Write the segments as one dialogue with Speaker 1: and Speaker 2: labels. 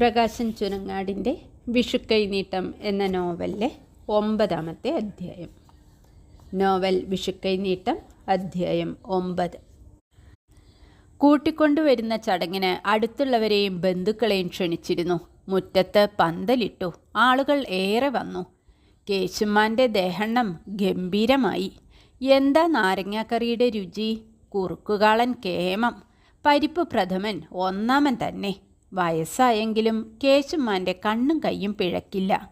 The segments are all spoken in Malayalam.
Speaker 1: പ്രകാശൻ ചുനങ്ങാടിന്റെ വിഷുക്കൈ നീട്ടം എന്ന നോവലിലെ ഒമ്പതാമത്തെ അധ്യായം. നോവൽ വിഷുക്കൈ നീട്ടം അധ്യായം ഒമ്പത്. കൂട്ടിക്കൊണ്ടുവരുന്ന ചടങ്ങിന് അടുത്തുള്ളവരെയും ബന്ധുക്കളെയും ക്ഷണിച്ചിരുന്നു. മുറ്റത്ത് പന്തലിട്ടു. ആളുകൾ ഏറെ വന്നു. കേശുമാന്റെ ദേഹണ്ണം ഗംഭീരമായി. എന്താ നാരങ്ങാക്കറിയുടെ രുചി? കുറുക്കുകാളൻ കേമം. പരിപ്പ് പ്രഥമൻ ഒന്നാമൻ തന്നെ. വയസ്സായെങ്കിലും കേശുമാന്റെ കണ്ണും കൈയും പിഴക്കില്ല.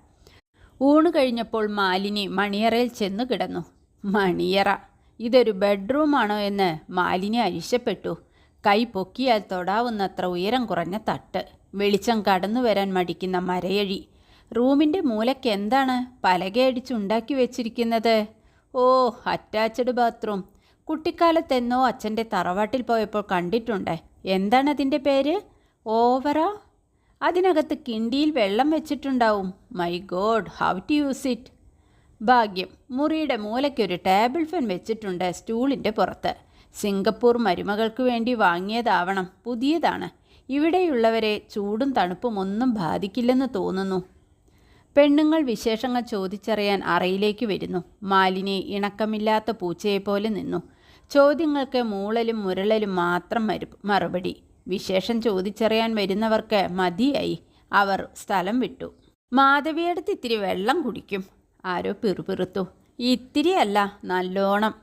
Speaker 1: ഊണ് കഴിഞ്ഞപ്പോൾ മാലിനി മണിയറയിൽ ചെന്നു കിടന്നു. മണിയറ ഇതൊരു ബെഡ്റൂമാണോ എന്ന് മാലിനി അരിശപ്പെട്ടു. കൈ പൊക്കിയാൽ തൊടാവുന്നത്ര ഉയരം കുറഞ്ഞ തട്ട്. വെളിച്ചം കടന്നു വരാൻ മടിക്കുന്ന മരയഴി. റൂമിന്റെ മൂലയ്ക്ക് എന്താണ് പലകയടിച്ചുണ്ടാക്കി വെച്ചിരിക്കുന്നത്? ഓ അറ്റാച്ച്ഡ് ബാത്റൂം. കുട്ടിക്കാലത്തെന്നോ അച്ഛന്റെ തറവാട്ടിൽ പോയപ്പോൾ കണ്ടിട്ടുണ്ട്. എന്താണ് അതിന്റെ പേര്? ഓവറാ? അതിനകത്ത് കിണ്ടിയിൽ വെള്ളം വെച്ചിട്ടുണ്ടാവും. My god how to use it? ഭാഗ്യം മുറിയുടെ മൂലയ്ക്കൊരു ടേബിൾ ഫാൻ വെച്ചിട്ടുണ്ട് സ്റ്റൂളിന്റെ പുറത്ത്. സിംഗപ്പൂർ മരുമകൾക്ക് വേണ്ടി വാങ്ങിയതാവണം. പുതിയതാണ്. ഇവിടെയുള്ളവരെ ചൂടും തണുപ്പും ഒന്നും ബാധിക്കില്ലെന്ന് തോന്നുന്നു. പെണ്ണുങ്ങൾ വിശേഷങ്ങൾ ചോദിച്ചറിയാൻ അറയിലേക്ക് വരുന്നു. മാലിനി ഇണക്കമില്ലാത്ത പൂച്ചയെപ്പോലെ നിന്നു. ചോദ്യങ്ങൾക്ക് മൂളലും മുരളലും മാത്രം മറുപടി. വിശേഷം ചോദിച്ചറിയാൻ വരുന്നവർക്ക് മതിയായി. അവർ സ്ഥലം വിട്ടു. മാധവിയടുത്ത് ഇത്തിരി വെള്ളം കുടിക്കും. ആരോ പിറുപിറുത്തു. ഇത്തിരിയല്ല നല്ലോണം.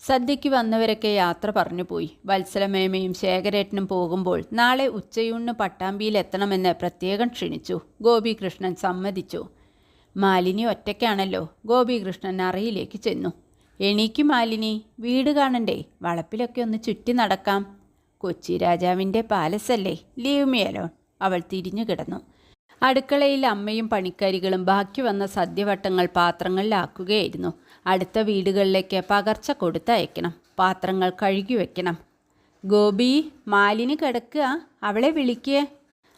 Speaker 1: സദ്യയ്ക്ക് വന്നവരൊക്കെ യാത്ര പറഞ്ഞു പോയി. വത്സലമേമയും ശേഖരേട്ടനും പോകുമ്പോൾ നാളെ ഉച്ചയൂണിന് പട്ടാമ്പിയിൽ എത്തണമെന്ന് പ്രത്യേകം ക്ഷണിച്ചു. ഗോപികൃഷ്ണൻ സമ്മതിച്ചു. മാലിനി ഒറ്റയ്ക്കാണല്ലോ. ഗോപികൃഷ്ണൻ അറയിലേക്ക് ചെന്നു. എണീക്ക് മാലിനി. വീട് കാണണ്ടേ? വളപ്പിലൊക്കെ ഒന്ന് ചുറ്റി നടക്കാം. കൊച്ചി രാജാവിന്റെ പാലസല്ലേ? ലീവ് മിയലോൺ അവൾ തിരിഞ്ഞു കിടന്നു. അടുക്കളയിൽ അമ്മയും പണിക്കാരികളും ബാക്കി വന്ന സദ്യവട്ടങ്ങൾ പാത്രങ്ങളിലാക്കുകയായിരുന്നു അടുത്ത വീടുകളിലേക്ക് പകർച്ച കൊടുത്തയക്കണം പാത്രങ്ങൾ കഴുകി വയ്ക്കണം ഗോപി മാലിന് കിടക്കുക. അവളെ വിളിക്കുക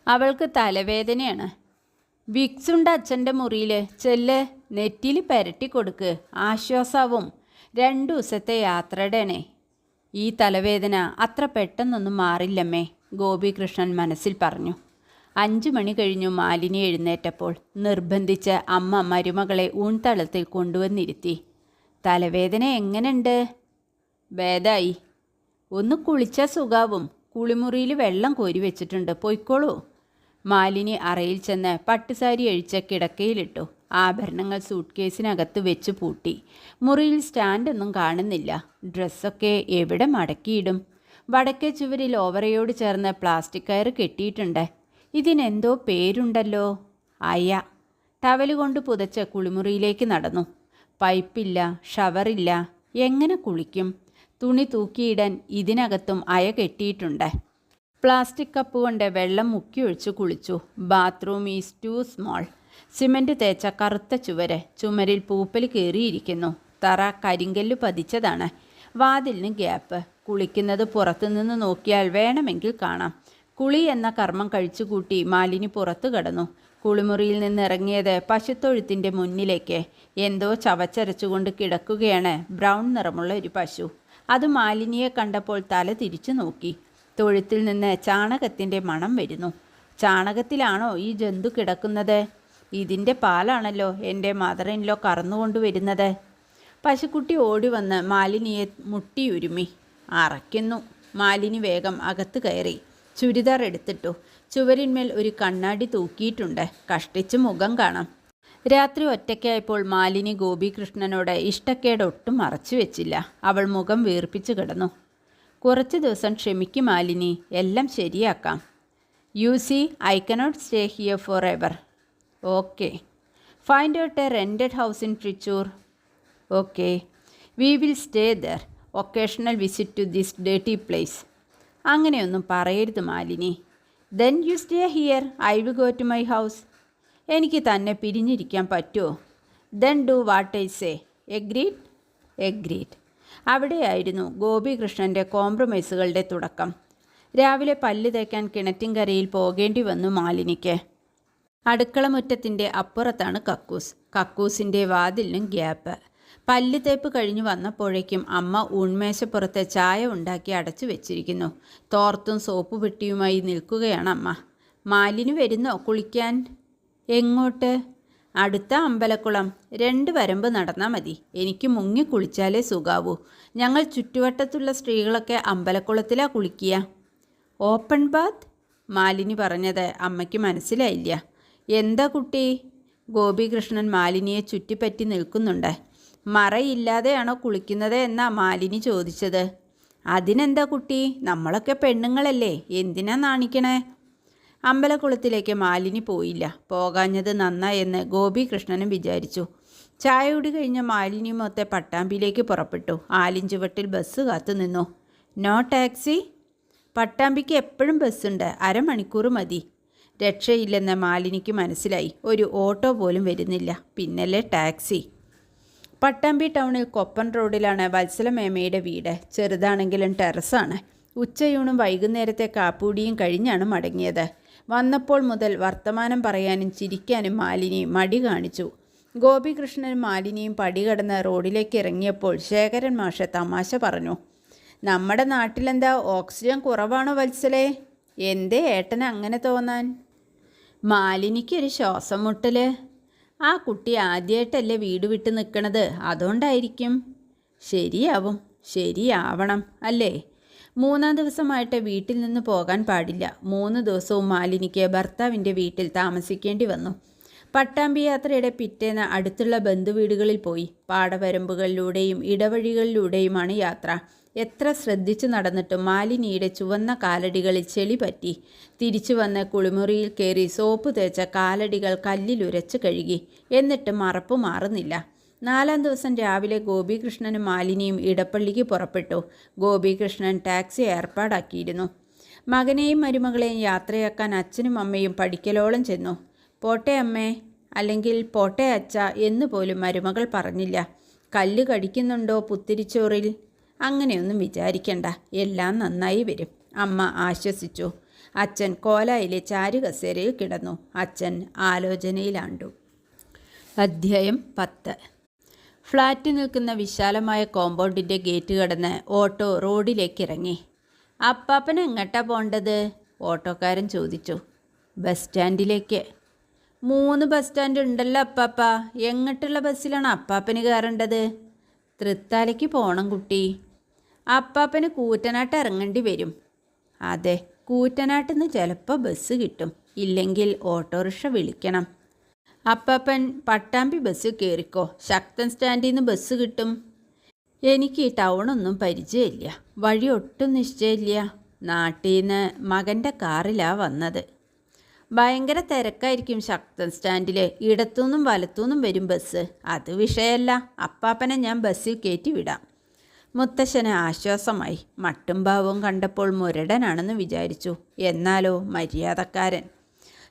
Speaker 1: അവൾക്ക് തലവേദനയാണ്. വിക്സ് ഉണ്ട് അച്ഛന്റെ മുറിയിൽ ചെല്ല്. നെറ്റിയിൽ പെരട്ടി കൊടുക്ക്. ആശ്വാസാവും. രണ്ടു ദിവസത്തെ യാത്രയുടെയാണേ. ഈ തലവേദന അത്ര പെട്ടെന്നൊന്നും മാറില്ലമ്മേ ഗോപികൃഷ്ണൻ മനസ്സിൽ പറഞ്ഞു. അഞ്ചു മണി കഴിഞ്ഞു മാലിനി എഴുന്നേറ്റപ്പോൾ നിർബന്ധിച്ച് അമ്മ മരുമകളെ ഊൺതളത്തിൽ കൊണ്ടുവന്നിരുത്തി. തലവേദന എങ്ങനെയുണ്ട് ഭേദായി. ഒന്ന് കുളിച്ച സുഖാവും. കുളിമുറിയിൽ വെള്ളം കോരി വെച്ചിട്ടുണ്ട്. പൊയ്ക്കോളൂ. മാലിനി അറയിൽ ചെന്ന് പട്ടുസാരി അഴിച്ച കിടക്കയിലിട്ടു. ആഭരണങ്ങൾ സൂട്ട് കേസിനകത്ത് വെച്ച് പൂട്ടി. മുറിയിൽ സ്റ്റാൻഡൊന്നും കാണുന്നില്ല. ഡ്രസ്സൊക്കെ എവിടെ മടക്കിയിടും? വടക്കേ ചുവരിൽ ഓവറയോട് ചേർന്ന് പ്ലാസ്റ്റിക് കയർ കെട്ടിയിട്ടുണ്ട്. ഇതിനെന്തോ പേരുണ്ടല്ലോ? അയ ടവൽ കൊണ്ട് പുതച്ച് കുളിമുറിയിലേക്ക് നടന്നു. പൈപ്പില്ല ഷവറില്ല. എങ്ങനെ കുളിക്കും? തുണി തൂക്കിയിടാൻ ഇതിനകത്തും അയ കെട്ടിയിട്ടുണ്ട്. പ്ലാസ്റ്റിക് കപ്പ് കൊണ്ട് വെള്ളം മുക്കിയൊഴിച്ച് കുളിച്ചു. Bathroom is too small. Cement തേച്ച കറുത്ത ചുവര് ചുമരിൽ പൂപ്പൽ കയറിയിരിക്കുന്നു തറ കരിങ്കല്ല് പതിച്ചതാണ്. വാതിലിന് ഗ്യാപ്പ്. കുളിക്കുന്നത് പുറത്തുനിന്ന് നോക്കിയാൽ വേണമെങ്കിൽ കാണാം. കുളി എന്ന കർമ്മം കഴിച്ചുകൂട്ടി മാലിനി പുറത്തു കടന്നു. കുളിമുറിയിൽ നിന്ന് ഇറങ്ങിയത് പശുത്തൊഴുത്തിന്റെ മുന്നിലേക്ക്. എന്തോ ചവച്ചരച്ചുകൊണ്ട് കിടക്കുകയാണ് ബ്രൗൺ നിറമുള്ള ഒരു പശു. അത് മാലിനിയെ കണ്ടപ്പോൾ തല തിരിച്ചു നോക്കി. തൊഴുത്തിൽ നിന്ന് ചാണകത്തിന്റെ മണം വരുന്നു. ചാണകത്തിലാണോ ഈ ജന്തു കിടക്കുന്നത്? ഇതിന്റെ പാലാണല്ലോ എന്റെ മദർ ഇൻലോ കറന്നുകൊണ്ട് വരുന്നത് പശുക്കുട്ടി ഓടി വന്ന് മാലിനിയെ മുട്ടിയുരുമി അറയ്ക്കുന്നു. മാലിനി വേഗം അകത്ത് കയറി. ചുരിദാർ എടുത്തിട്ടു. ചുവരിന്മേൽ ഒരു കണ്ണാടി തൂക്കിയിട്ടുണ്ട്. കഷ്ടിച്ച് മുഖം കാണാം. രാത്രി ഒറ്റയ്ക്കായപ്പോൾ മാലിനി ഗോപികൃഷ്ണനോട് ഇഷ്ടക്കേട് ഒട്ടും മറച്ചു വെച്ചില്ല. അവൾ മുഖം വീർപ്പിച്ചു കിടന്നു. കുറച്ച് ദിവസം ക്ഷമിക്കും മാലിനി. എല്ലാം ശരിയാക്കാം. You see I cannot stay here forever okay find out a rented house in Trichur okay we will stay there occasional visit to this ഡേട്ടി place അങ്ങനെയൊന്നും പറയരുത് Malini. Then you stay here I will go to my house എനിക്ക് തന്നെ പിരിഞ്ഞിരിക്കാൻ പറ്റുമോ? Then do what I say agreed agreed അവിടെയായിരുന്നു ഗോപികൃഷ്ണന്റെ കോംപ്രമൈസുകളുടെ തുടക്കം. രാവിലെ പല്ല് തേക്കാൻ കിണറ്റിൻകരയിൽ പോകേണ്ടി വന്നു മാലിനിക്ക്. അടുക്കളമുറ്റത്തിന്റെ അപ്പുറത്താണ് കക്കൂസ്. കക്കൂസിന്റെ വാതിലിനും ഗ്യാപ്പ്. പല്ല് തേപ്പ് കഴിഞ്ഞു വന്നപ്പോഴേക്കും അമ്മ ഊൺമേശപ്പുറത്തെ ചായ ഉണ്ടാക്കി അടച്ചു വെച്ചിരിക്കുന്നു. തോർത്തും സോപ്പ് പെട്ടിയുമായി നിൽക്കുകയാണ് അമ്മ. മാലിന് വരുന്നോ? കുളിക്കാൻ? എങ്ങോട്ട്? അടുത്ത അമ്പലക്കുളം. രണ്ട് വരമ്പ് നടന്നാൽ മതി. എനിക്ക് മുങ്ങി കുളിച്ചാലേ സുഖാവൂ. ഞങ്ങൾ ചുറ്റുവട്ടത്തുള്ള സ്ത്രീകളൊക്കെ അമ്പലക്കുളത്തിലാ കുളിക്കുക. ഓപ്പൺ ബാത്ത്? മാലിനി പറഞ്ഞത് അമ്മയ്ക്ക് മനസ്സിലായില്ല. എന്താ കുട്ടി? ഗോപികൃഷ്ണൻ മാലിനിയെ ചുറ്റിപ്പറ്റി നിൽക്കുന്നുണ്ട്. മറയില്ലാതെയാണോ കുളിക്കുന്നത് എന്നാ മാലിനി ചോദിച്ചത്. അതിനെന്താ കുട്ടി? നമ്മളൊക്കെ പെണ്ണുങ്ങളല്ലേ. എന്തിനാ നാണിക്കണേ? അമ്പലക്കുളത്തിലേക്ക് മാലിനി പോയില്ല. പോകാഞ്ഞത് നന്നായെന്ന് ഗോപികൃഷ്ണനും വിചാരിച്ചു. ചായ കുടി കഴിഞ്ഞ മാലിനിയുമൊത്തെ പട്ടാമ്പിയിലേക്ക് പുറപ്പെട്ടു. ആലിഞ്ചുവട്ടിൽ ബസ് കാത്തു നിന്നു. No taxi? പട്ടാമ്പിക്ക് എപ്പോഴും ബസ്സുണ്ട്. അരമണിക്കൂർ മതി. രക്ഷയില്ലെന്ന് മാലിനിക്ക് മനസ്സിലായി. ഒരു ഓട്ടോ പോലും വരുന്നില്ല. പിന്നല്ലേ ടാക്സി. പട്ടാമ്പി ടൗണിൽ കൊപ്പൻ റോഡിലാണ് വത്സലമേമയുടെ വീട്. ചെറുതാണെങ്കിലും ടെറസാണ്. ഉച്ചയൂണും വൈകുന്നേരത്തെ കാപ്പൂടിയും കഴിഞ്ഞാണ് മടങ്ങിയത്. വന്നപ്പോൾ മുതൽ വർത്തമാനം പറയാനും ചിരിക്കാനും മാലിനി മടി കാണിച്ചു. ഗോപികൃഷ്ണനും മാലിനിയും പടി കടന്ന് റോഡിലേക്ക് ഇറങ്ങിയപ്പോൾ ശേഖരൻ മാഷ തമാശ പറഞ്ഞു. നമ്മുടെ നാട്ടിലെന്താ ഓക്സിജൻ കുറവാണോ വത്സലേ? എന്തേ ഏട്ടന് അങ്ങനെ തോന്നാൻ? മാലിനിക്കൊരു ശ്വാസം മുട്ടൽ ആ കുട്ടി ആദ്യമായിട്ടല്ലേ വീട് വിട്ട് നിൽക്കണത് അതുകൊണ്ടായിരിക്കും. ശരിയാവും. ശരിയാവണം. അല്ലേ? മൂന്നാം ദിവസമായിട്ട് വീട്ടിൽ നിന്ന് പോകാൻ പാടില്ല. മൂന്ന് ദിവസവും മാലിനിക്ക് ഭർത്താവിന്റെ വീട്ടിൽ താമസിക്കേണ്ടി വന്നു. പട്ടാമ്പി യാത്രയുടെ പിറ്റേന്ന് അടുത്തുള്ള ബന്ധുവീടുകളിൽ പോയി. പാടവരമ്പുകളിലൂടെയും ഇടവഴികളിലൂടെയുമാണ് യാത്ര. എത്ര ശ്രദ്ധിച്ചു നടന്നിട്ടും മാലിനിയുടെ ചുവന്ന കാലടികളിൽ ചെളി പറ്റി. തിരിച്ചു വന്ന് കുളിമുറിയിൽ കയറി സോപ്പ് തേച്ച കാലടികൾ കല്ലിലുരച്ച് കഴുകി. എന്നിട്ട് മറപ്പ് മാറുന്നില്ല. നാലാം ദിവസം രാവിലെ ഗോപികൃഷ്ണനും മാലിനിയും ഇടപ്പള്ളിക്ക് പുറപ്പെട്ടു. ഗോപികൃഷ്ണൻ ടാക്സി ഏർപ്പാടാക്കിയിരുന്നു. മകനെയും മരുമകളെയും യാത്രയാക്കാൻ അച്ഛനും അമ്മയും പഠിക്കലോളം ചെന്നു. പോട്ടെ അമ്മേ. അല്ലെങ്കിൽ പോട്ടെ അച്ഛ എന്ന് പോലും മരുമകൾ പറഞ്ഞില്ല. കല്ല് കടിക്കുന്നുണ്ടോ പുത്തിരിച്ചോറിൽ? അങ്ങനെയൊന്നും വിചാരിക്കണ്ട. എല്ലാം നന്നായി വരും. അമ്മ ആശ്വസിച്ചു. അച്ഛൻ കോലായിലെ ചാരുകസേരയിൽ കിടന്നു. അച്ഛൻ ആലോചനയിലാണ്ടു. അധ്യായം പത്ത്. ഫ്ലാറ്റ് നിൽക്കുന്ന വിശാലമായ കോമ്പൗണ്ടിന്റെ ഗേറ്റ് കടന്ന് ഓട്ടോ റോഡിലേക്ക് ഇറങ്ങി അപ്പാപ്പന എങ്ങട്ടാ പോണ്ടത്? ഓട്ടോക്കാരൻ ചോദിച്ചു. ബസ് സ്റ്റാൻഡിലേക്ക്. മൂന്ന് ബസ് സ്റ്റാൻഡ് ഉണ്ടല്ലോ അപ്പാപ്പ. എങ്ങട്ടുള്ള ബസ്സിലാണ് അപ്പാപ്പന് കയറേണ്ടത്? തൃത്താലയ്ക്ക് പോണം കുട്ടി. അപ്പാപ്പന് കൂറ്റനാട്ട് ഇറങ്ങേണ്ടി വരും. അതെ കൂറ്റനാട്ടിൽ നിന്ന് ചിലപ്പോൾ ബസ് കിട്ടും. ഇല്ലെങ്കിൽ ഓട്ടോറിക്ഷ വിളിക്കണം. അപ്പാപ്പൻ പട്ടാമ്പി ബസ് കയറിക്കോ ശക്തൻ സ്റ്റാൻഡിൽ നിന്ന് ബസ് കിട്ടും. എനിക്ക് ഈ ടൗണൊന്നും പരിചയമില്ല. വഴി ഒട്ടും നിശ്ചയമില്ല. നാട്ടിൽ നിന്ന് മകന്റെ കാറിലാണ് വന്നത്. ഭയങ്കര തിരക്കായിരിക്കും ശക്തൻ സ്റ്റാൻഡിൽ ഇടത്തുനിന്നും വലത്തുനിന്നും വരും ബസ് അത് വിഷയമല്ല. അപ്പാപ്പനെ ഞാൻ ബസ്സിൽ കയറ്റി വിടാം. മുത്തശ്ശന് ആശ്വാസമായി മട്ടും ഭാവവും കണ്ടപ്പോൾ മുരടനാണെന്ന് വിചാരിച്ചു. എന്നാലോ മര്യാദക്കാരൻ.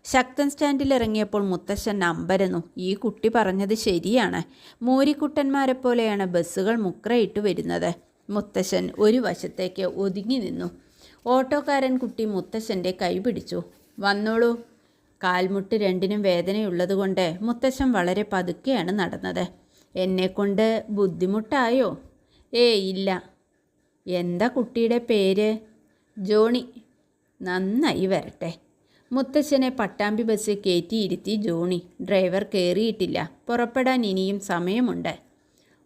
Speaker 1: ശക്തൻ സ്റ്റാൻഡിൽ ഇറങ്ങിയപ്പോൾ മുത്തശ്ശൻ അമ്പരന്നു. ഈ കുട്ടി പറഞ്ഞത് ശരിയാണ്. മൂരിക്കുട്ടന്മാരെ പോലെയാണ് ബസ്സുകൾ മുക്രയിട്ട് വരുന്നത്. മുത്തശ്ശൻ ഒരു വശത്തേക്ക് ഒതുങ്ങി നിന്നു. ഓട്ടോക്കാരൻ കുട്ടി മുത്തശ്ശന്റെ കൈ പിടിച്ചു. വന്നോളൂ. കാൽമുട്ട് രണ്ടിനും വേദനയുള്ളതുകൊണ്ട് മുത്തശ്ശൻ വളരെ പതുക്കെയാണ് നടന്നത്. എന്നെക്കൊണ്ട് ബുദ്ധിമുട്ടായോ? ഏ ഇല്ല. എന്താ കുട്ടിയുടെ പേര്? ജോണി. നന്നായി വരട്ടെ. മുത്തശ്ശനെ പട്ടാമ്പി ബസ് കയറ്റിയിരുത്തി ജോണി. ഡ്രൈവർ കയറിയിട്ടില്ല പുറപ്പെടാൻ ഇനിയും സമയമുണ്ട്.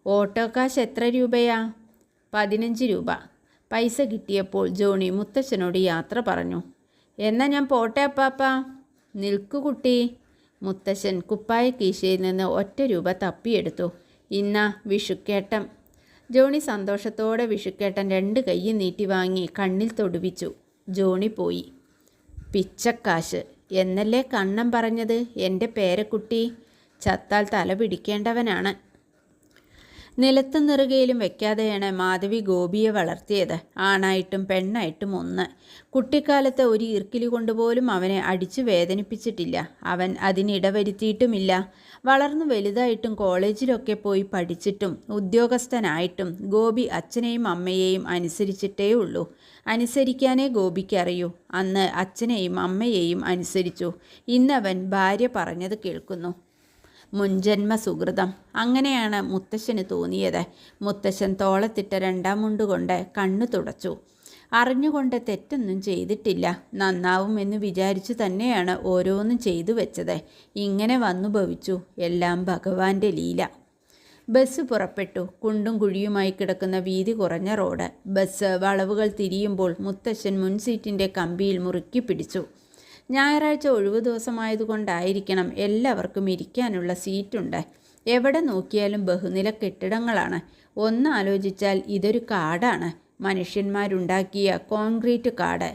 Speaker 1: ഓട്ടോ കാശ് എത്ര രൂപയാ? പതിനഞ്ച് രൂപ. പൈസ കിട്ടിയപ്പോൾ ജോണി മുത്തശ്ശനോട് യാത്ര പറഞ്ഞു. എന്നാ ഞാൻ പോട്ടെ അപ്പാപ്പ. നിൽക്കു കുട്ടി. മുത്തശ്ശൻ കുപ്പായ കീശയിൽ നിന്ന് ഒറ്റ രൂപ തപ്പിയെടുത്തു. ഇന്ന വിഷുക്കേട്ടം. ജോണി സന്തോഷത്തോടെ വിഷുക്കേട്ടൻ രണ്ട് കൈയും നീട്ടി വാങ്ങി കണ്ണിൽ തൊടുവിച്ചു. ജോണി പോയി. പിച്ചക്കാശ് എന്നല്ലേ കണ്ണം പറഞ്ഞത്? എന്റെ പേരക്കുട്ടി. ചത്താൽ തല പിടിക്കേണ്ടവനാണ്. നിലത്തും നിറുകയിലും വെക്കാതെയാണ് മാധവി ഗോപിയെ വളർത്തിയത്. ആണായിട്ടും പെണ്ണായിട്ടും ഒന്ന്. കുട്ടിക്കാലത്ത് ഒരു ഇർക്കിലി കൊണ്ടുപോലും അവനെ അടിച്ചു വേദനിപ്പിച്ചിട്ടില്ല. അവൻ അതിനിടവരുത്തിയിട്ടുമില്ല വളർന്നു വലുതായിട്ടും കോളേജിലൊക്കെ പോയി പഠിച്ചിട്ടും ഉദ്യോഗസ്ഥനായിട്ടും ഗോപി അച്ഛനെയും അമ്മയെയും അനുസരിച്ചിട്ടേ ഉള്ളൂ. അനുസരിക്കാനേ ഗോപിക്കറിയൂ അന്ന് അച്ഛനെയും അമ്മയെയും അനുസരിച്ചു. ഇന്നവൻ ഭാര്യ പറഞ്ഞത് കേൾക്കുന്നു. മുൻജന്മ സുഹൃതം. അങ്ങനെയാണ് മുത്തശ്ശന് തോന്നിയത്. മുത്തശ്ശൻ തോളത്തിട്ട രണ്ടാം മുണ്ടുകൊണ്ട് കണ്ണു തുടച്ചു. അറിഞ്ഞുകൊണ്ട് തെറ്റൊന്നും ചെയ്തിട്ടില്ല. നന്നാവും എന്ന് വിചാരിച്ചു തന്നെയാണ് ഓരോന്നും ചെയ്തു വെച്ചത്. ഇങ്ങനെ വന്നു ഭവിച്ചു. എല്ലാം ഭഗവാന്റെ ലീല. ബസ് പുറപ്പെട്ടു. കുണ്ടും കുഴിയുമായി കിടക്കുന്ന വീതി കുറഞ്ഞ റോഡ്. ബസ് വളവുകൾ തിരിയുമ്പോൾ മുത്തശ്ശൻ മുൻസീറ്റിന്റെ കമ്പിയിൽ മുറുക്കി പിടിച്ചു. ഞായറാഴ്ച ഒഴിവു ദിവസമായതുകൊണ്ടായിരിക്കണം എല്ലാവർക്കും ഇരിക്കാനുള്ള സീറ്റുണ്ട്. എവിടെ നോക്കിയാലും ബഹുനില കെട്ടിടങ്ങളാണ്. ഒന്ന് ആലോചിച്ചാൽ ഇതൊരു കാടാണ്. മനുഷ്യന്മാരുണ്ടാക്കിയ കോൺക്രീറ്റ് കാട്.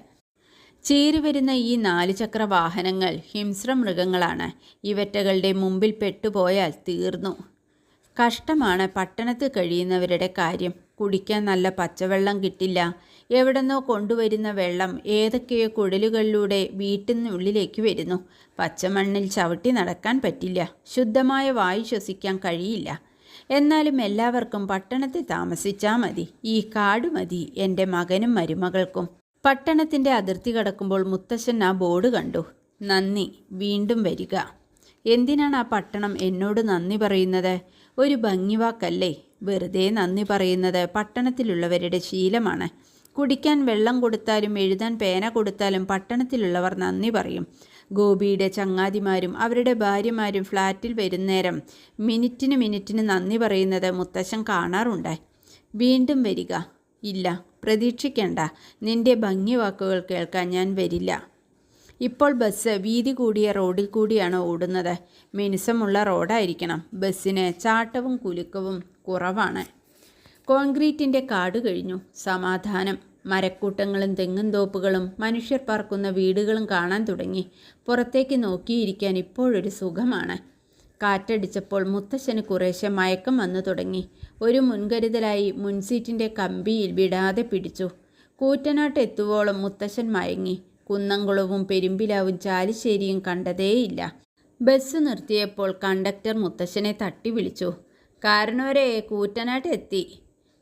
Speaker 1: ചീറി വരുന്ന ഈ നാല് ചക്ര വാഹനങ്ങൾ ഹിംസ്ര മൃഗങ്ങളാണ്. ഇവറ്റകളുടെ മുമ്പിൽ പെട്ടുപോയാൽ തീർന്നു. കഷ്ടമാണ് പട്ടണത്ത് കഴിയുന്നവരുടെ കാര്യം. കുടിക്കാൻ നല്ല പച്ചവെള്ളം കിട്ടില്ല. എവിടെന്നോ കൊണ്ടുവരുന്ന വെള്ളം ഏതൊക്കെയോ കുഴലുകളിലൂടെ വീട്ടിനുള്ളിലേക്ക് വരുന്നു. പച്ചമണ്ണിൽ ചവിട്ടി നടക്കാൻ പറ്റില്ല. ശുദ്ധമായ വായു ശ്വസിക്കാൻ കഴിയില്ല. എന്നാലും എല്ലാവർക്കും പട്ടണത്തിൽ താമസിച്ചാൽ മതി. ഈ കാട് മതി എന്റെ മകനും മരുമകൾക്കും. പട്ടണത്തിന്റെ അതിർത്തി കടക്കുമ്പോൾ മുത്തശ്ശൻ ആ ബോർഡ് കണ്ടു. നന്ദി വീണ്ടും വരിക. എന്തിനാണ് ആ പട്ടണം എന്നോട് നന്ദി പറയുന്നത്? ഒരു ഭംഗിവാക്കല്ലേ? വെറുതെ നന്ദി പറയുന്നത് പട്ടണത്തിലുള്ളവരുടെ ശീലമാണ്. കുടിക്കാൻ വെള്ളം കൊടുത്താലും എഴുതാൻ പേന കൊടുത്താലും പട്ടണത്തിലുള്ളവർ നന്ദി പറയും. ഗോപിയുടെ ചങ്ങാതിമാരും അവരുടെ ഭാര്യമാരും ഫ്ലാറ്റിൽ വരുന്നേരം മിനിറ്റിന് മിനിറ്റിന് നന്ദി പറയുന്നത് മുത്തശ്ശൻ കാണാറുണ്ട്. വീണ്ടും വരിക. ഇല്ല പ്രതീക്ഷിക്കേണ്ട. നിന്റെ ഭംഗി വാക്കുകൾ കേൾക്കാൻ ഞാൻ വരില്ല. ഇപ്പോൾ ബസ് വീതി കൂടിയ റോഡിൽ കൂടിയാണ് ഓടുന്നത്. മിനുസമുള്ള റോഡായിരിക്കണം. ബസ്സിന് ചാട്ടവും കുലുക്കവും കുറവാണ്. കോൺക്രീറ്റിന്റെ കാട് കഴിഞ്ഞു. സമാധാനം. മരക്കൂട്ടങ്ങളും തെങ്ങും തോപ്പുകളും മനുഷ്യർ പാർക്കുന്ന വീടുകളും കാണാൻ തുടങ്ങി. പുറത്തേക്ക് നോക്കിയിരിക്കാൻ ഇപ്പോഴൊരു സുഖമാണ്. കാറ്റടിച്ചപ്പോൾ മുത്തശ്ശന് കുറേശ്ശെ മയക്കം വന്നു തുടങ്ങി. ഒരു മുൻകരുതലായി മുൻസീറ്റിന്റെ കമ്പിയിൽ വിടാതെ പിടിച്ചു. കൂറ്റനാട്ട് എത്തുവോളം മുത്തശ്ശൻ മയങ്ങി. കുന്നംകുളവും പെരുമ്പിലാവും ചാലിശ്ശേരിയും കണ്ടതേയില്ല. ബസ് നിർത്തിയപ്പോൾ കണ്ടക്ടർ മുത്തശ്ശനെ തട്ടി വിളിച്ചു. കാരണവരെ കൂറ്റനാട്ട് എത്തി.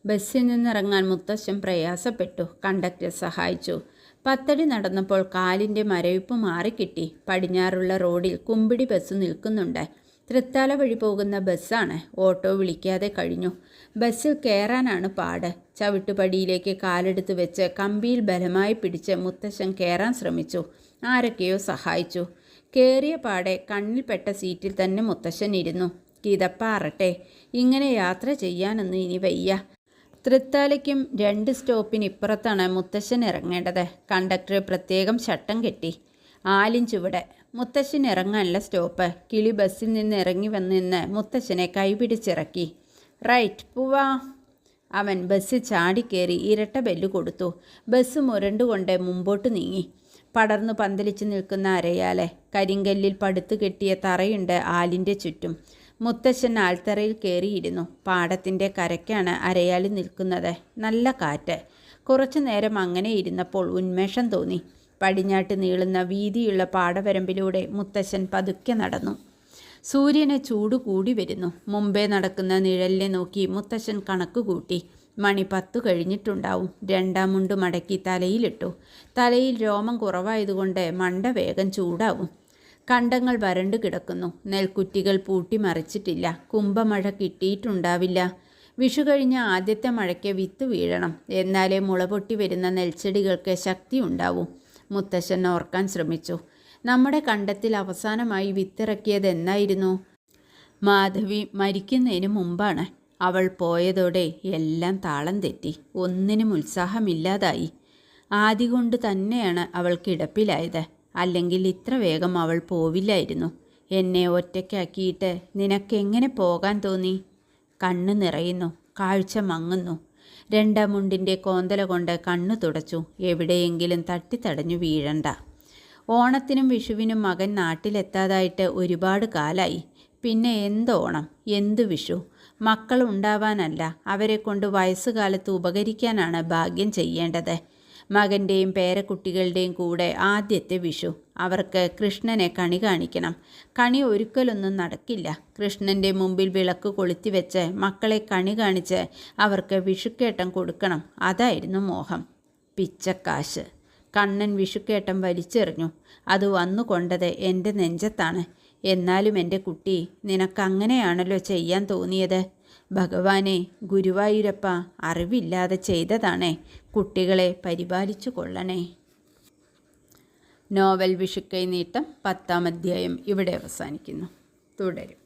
Speaker 1: ബസ്സിൽ നിന്നിറങ്ങാൻ മുത്തശ്ശൻ പ്രയാസപ്പെട്ടു. കണ്ടക്ടർ സഹായിച്ചു. പത്തടി നടന്നപ്പോൾ കാലിന്റെ മരവിപ്പ് മാറിക്കിട്ടി. പടിഞ്ഞാറുള്ള റോഡിൽ കുമ്പിടി ബസ് നിൽക്കുന്നുണ്ട്. തൃത്താല വഴി പോകുന്ന ബസ്സാണ്. ഓട്ടോ വിളിക്കാതെ കഴിഞ്ഞു. ബസ്സിൽ കയറാനാണ് പാട്. ചവിട്ടുപടിയിലേക്ക് കാലെടുത്ത് വെച്ച് കമ്പിയിൽ ബലമായി പിടിച്ച് മുത്തശ്ശൻ കയറാൻ ശ്രമിച്ചു. ആരൊക്കെയോ സഹായിച്ചു. കയറിയ പാടെ കണ്ണിൽപ്പെട്ട സീറ്റിൽ തന്നെ മുത്തശ്ശൻ ഇരുന്നു. കിതപ്പാറട്ടെ ഇങ്ങനെ യാത്ര ചെയ്യാനൊന്നും ഇനി വയ്യ. തൃത്താലയ്ക്കും രണ്ട് സ്റ്റോപ്പിനിപ്പുറത്താണ് മുത്തശ്ശൻ ഇറങ്ങേണ്ടത്. കണ്ടക്ടർ പ്രത്യേകം ചട്ടം കെട്ടി. ആലിഞ്ച് ഇവിടെ മുത്തശ്ശൻ ഇറങ്ങാനുള്ള സ്റ്റോപ്പ്. കിളി ബസ്സിൽ നിന്ന് ഇറങ്ങി വന്നിന്ന് മുത്തശ്ശനെ കൈപിടിച്ചിറക്കി. റൈറ്റ് പൂവാ. അവൻ ബസ്സിൽ ചാടിക്കേറി ഇരട്ട ബെല്ല് കൊടുത്തു. ബസ് മുരണ്ടുകൊണ്ട് മുമ്പോട്ട് നീങ്ങി. പടർന്നു പന്തലിച്ച് നിൽക്കുന്ന അരയാലെ. കരിങ്കല്ലിൽ പടുത്തു കെട്ടിയ തറയുണ്ട് ആലിന്റെ ചുറ്റും. മുത്തശ്ശൻ ആൽത്തറയിൽ കയറിയിരുന്നു. പാടത്തിന്റെ കരയ്ക്കാണ് അരയാലി നിൽക്കുന്നത്. നല്ല കാറ്റ്. കുറച്ചു നേരം അങ്ങനെ ഇരുന്നപ്പോൾ ഉന്മേഷം തോന്നി. പടിഞ്ഞാട്ട് നീളുന്ന വീതിയുള്ള പാടവരമ്പിലൂടെ മുത്തശ്ശൻ പതുക്കെ നടന്നു. സൂര്യന് ചൂട് കൂടി വരുന്നു. മുമ്പേ നടക്കുന്ന നിഴലിനെ നോക്കി മുത്തശ്ശൻ കണക്ക് കൂട്ടി. മണി പത്തു കഴിഞ്ഞിട്ടുണ്ടാവും. രണ്ടാം മുണ്ട് മടക്കി തലയിലിട്ടു. തലയിൽ രോമം കുറവായതുകൊണ്ട് മണ്ട വേഗം ചൂടാവും. കണ്ടങ്ങൾ വരണ്ടു കിടക്കുന്നു. നെൽക്കുറ്റികൾ പൂട്ടി മറിച്ചിട്ടില്ല. കുംഭമഴ കിട്ടിയിട്ടുണ്ടാവില്ല. വിഷു കഴിഞ്ഞ ആദ്യത്തെ മഴയ്ക്ക് വിത്ത് വീഴണം. എന്നാലേ മുളപൊട്ടി വരുന്ന നെൽച്ചെടികൾക്ക് ശക്തി ഉണ്ടാവൂ. മുത്തശ്ശൻ ഓർക്കാൻ ശ്രമിച്ചു. നമ്മുടെ കണ്ടത്തിൽ അവസാനമായി വിത്തിറക്കിയത് എന്നായിരുന്നു? മാധവി മരിക്കുന്നതിന് മുമ്പാണ്. അവൾ പോയതോടെ എല്ലാം താളം തെറ്റി. ഒന്നിനും ഉത്സാഹമില്ലാതായി. ആദ്യ കൊണ്ട് തന്നെയാണ് അവൾ കിടപ്പിലായത്. അല്ലെങ്കിൽ ഇത്ര വേഗം അവൾ പോവില്ലായിരുന്നു. എന്നെ ഒറ്റയ്ക്കാക്കിയിട്ട് നിനക്കെങ്ങനെ പോകാൻ തോന്നി? കണ്ണ് നിറയുന്നു കാഴ്ച മങ്ങുന്നു. രണ്ടാം മുണ്ടിന്റെ കോന്തല കൊണ്ട് കണ്ണു തുടച്ചു. എവിടെയെങ്കിലും തട്ടിത്തടഞ്ഞു വീഴണ്ട. ഓണത്തിനും വിഷുവിനും മകൻ നാട്ടിലെത്താതായിട്ട് ഒരുപാട് കാലായി. പിന്നെ എന്ത് ഓണം? എന്തു വിഷു? മക്കൾ ഉണ്ടാവാനല്ല. അവരെ കൊണ്ട് വയസ്സുകാലത്ത് ഉപകരിക്കാനാണ് ഭാഗ്യം ചെയ്യേണ്ടത്. മകന്റെയും പേരക്കുട്ടികളുടെയും കൂടെ ആദ്യത്തെ വിഷു. അവർക്ക് കൃഷ്ണനെ കണി കാണിക്കണം. കണി ഒരിക്കലൊന്നും നടക്കില്ല. കൃഷ്ണന്റെ മുമ്പിൽ വിളക്ക് കൊളുത്തി വെച്ച് മക്കളെ കണി കാണിച്ച് അവർക്ക് വിഷുക്കേട്ടം കൊടുക്കണം. അതായിരുന്നു മോഹം. പിച്ചക്കാശ്. കണ്ണൻ വിഷുക്കേട്ടം വലിച്ചെറിഞ്ഞു. അത് വന്നു കൊണ്ടത് എന്റെ നെഞ്ചത്താണ്. എന്നാലും എന്റെ കുട്ടി നിനക്കങ്ങനെയാണല്ലോ ചെയ്യാൻ തോന്നിയത്? ഭഗവാനെ ഗുരുവായൂരപ്പ അറിവില്ലാതെ ചെയ്തതാണേ. കുട്ടികളെ പരിപാലിച്ചു കൊള്ളണേ. നോവൽ വിഷുക്കൈ നീട്ടം പത്താം അധ്യായം ഇവിടെ അവസാനിക്കുന്നു. തുടരും.